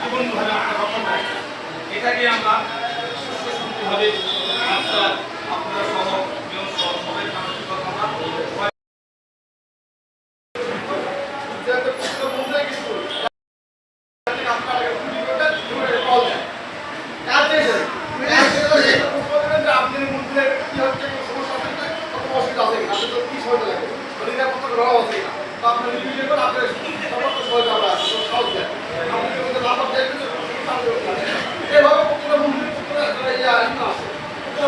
জীবনভাবে আমরা রক্ষা পাই এটাকে আমরা সুস্থভাবে আপনারা আপনারা সহ মেয়র সহ সবাই মানসিকতা সবাই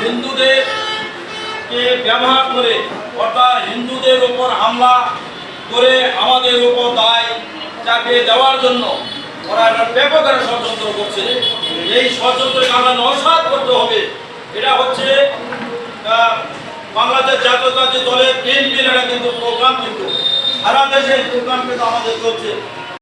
না। হিন্দুদের কে ব্যবহার করে, অর্থাৎ হিন্দুদের ওপর হামলা করে আমাদের ওপর দায় চাপিয়ে দেওয়ার জন্য ওরা একটা ব্যাপক একটা ষড়যন্ত্র করছে এই ষড়যন্ত্রকে আমরা নস্বাত করতে হবে এটা হচ্ছে বাংলাদেশ জাতীয়তাবাদী দলের বিএনপির একটা কিন্তু প্রোগ্রাম কিন্তু সারা দেশে এই প্রোগ্রাম কিন্তু আমাদের চলছে